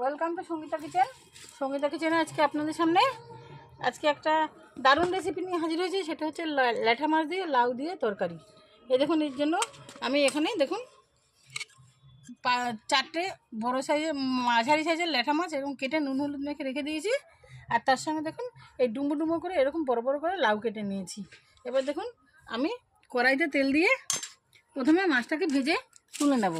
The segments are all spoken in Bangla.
Welcome to Sangeeta kitchen Sangeeta কিচেনে আজকে আপনাদের সামনে আজকে একটা দারুণ রেসিপি নিয়ে হাজির হয়েছি। সেটা হচ্ছে ল্যাঠা মাছ দিয়ে, লাউ দিয়ে তরকারি। এই দেখুন, এর জন্য আমি এখানে দেখুন চারটে বড় সাইজের মাঝারি সাইজের ল্যাঠা মাছ এবং কেটে নুন হলুদ মেখে রেখে দিয়েছি। আর তার সঙ্গে দেখুন, এই ডুম্বো ডুম্বো করে এরকম বড় বড় করে লাউ কেটে নিয়েছি। এবার দেখুন, আমি কড়াইতে তেল দিয়ে প্রথমে মাছটাকে ভেজে তুলে নেব।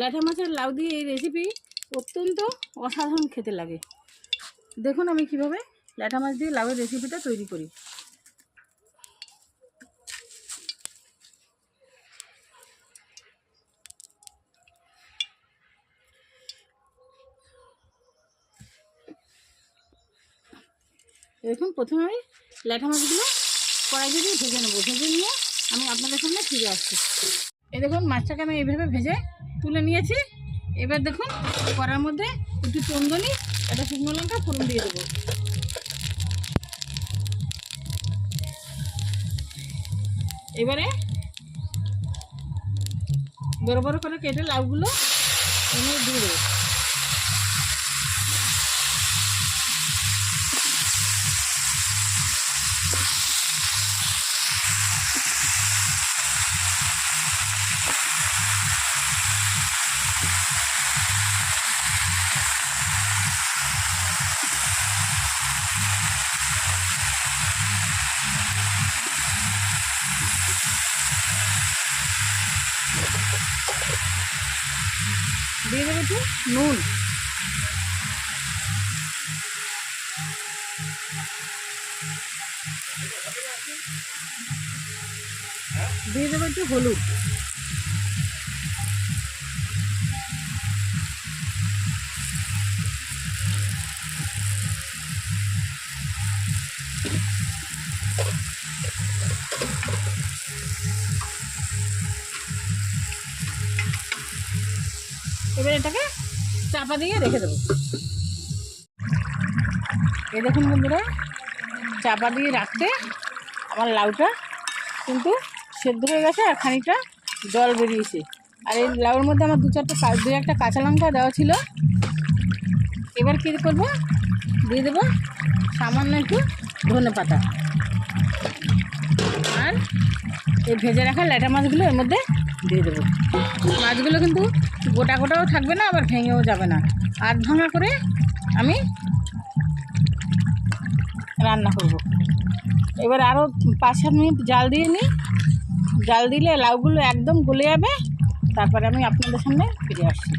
ল্যাঠা মাছের লাউ দিয়ে এই রেসিপি অত্যন্ত অসাধারণ খেতে লাগে। দেখুন আমি কীভাবে ল্যাঠা মাছ দিয়ে লাউয়ের রেসিপিটা তৈরি করি। দেখুন, প্রথমে আমি ল্যাঠা মাছগুলো কড়াইতে দিয়ে ভেজে নেব। ভেজে নিয়ে আমি আপনাদের সামনে ফিরে আসছি। এই দেখুন, মাছটাকে আমি এইভাবে ভেজে তুলে নিয়েছি। এবার দেখুন করার মধ্যে একটু চন্দনি, একটা শুকনো লঙ্কা, ফোড়ন দিয়ে দেবো। এবারে বড় বড় করে কেটে লাউগুলো এনে দিয়ে দিয়ে দেবো একটু নুন। দিয়ে দেবো একটু হলুদ। এবার এটাকে চাপা দিয়ে রেখে দেবো। এই দেখুন বন্ধুরা, চাপা দিয়ে রাখতে আমার লাউটা কিন্তু সেদ্ধ হয়ে গেছে আর খানিকটা জল বেরিয়েছে। আর এই লাউর মধ্যে আমার দু চারটে দু একটা কাঁচা লঙ্কা দেওয়া ছিল। এবার কী করব? দিয়ে দেবো সামান্য একটু ধনে পাতা। আর এই ভেজে রাখা ল্যাটা মাছগুলো এর মধ্যে দিয়ে দেবো। মাছগুলো কিন্তু গোটা গোটাও থাকবে না, আবার ভেঙেও যাবে না। আধ ভাঙা করে আমি রান্না করব। এবার আরও পাঁচ সাত মিনিট জাল দিয়ে নিই। জাল দিলে লাউগুলো একদম গলে যাবে। তারপরে আমি আপনাদের সামনে ফিরে আসছি।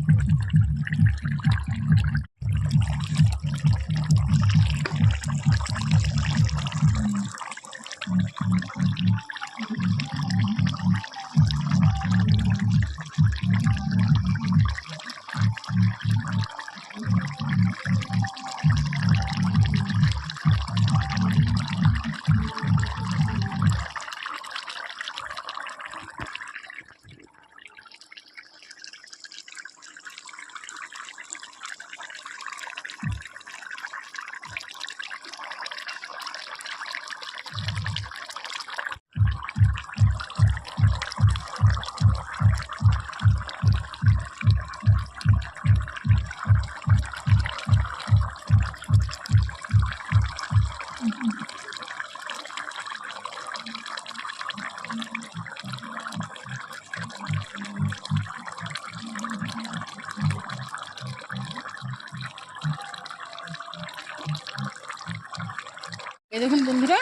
এই দেখুন বন্ধুরা,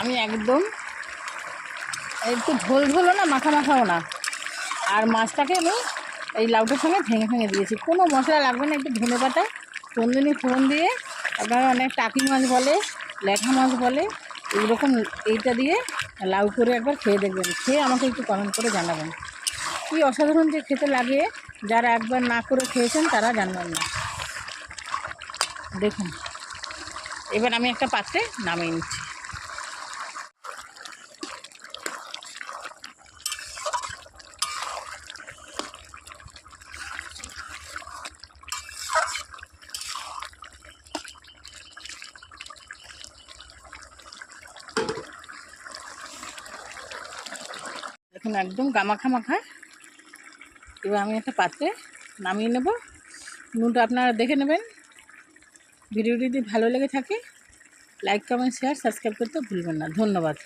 আমি একদম একটু ঝোল ঝোলও না, মাখা মাখাও না। আর মাছটাকে আমি এই লাউটার সঙ্গে ভেঙে ভেঙে দিয়েছি। কোনো মশলা লাগবে না, একটু ধনে পাতা, চন্দনি ফোড়ন দিয়ে, আপনারা অনেক টাকি মাছ বলে ল্যাঠা মাছ বলে, এইরকম এইটা দিয়ে লাউ করে একবার খেয়ে দেখবেন। খেয়ে আমাকে একটু কমেন্ট করে জানাবেন। কী অসাধারণ যে খেতে লাগে, যারা একবার না করে খেয়েছেন, তারা জানবেন না। দেখুন। এবার আমি একটা পাত্রে নামিয়ে নিচ্ছি। দেখুন, একদম গামাখা মাখা। এবার আমি একটা পাত্রে নামিয়ে নেব। নুনটা আপনারা দেখে নেবেন। ভিডিওটি যদি ভালো লেগে থাকে লাইক কমেন্ট শেয়ার সাবস্ক্রাইব করতে ভুলবেন না। ধন্যবাদ।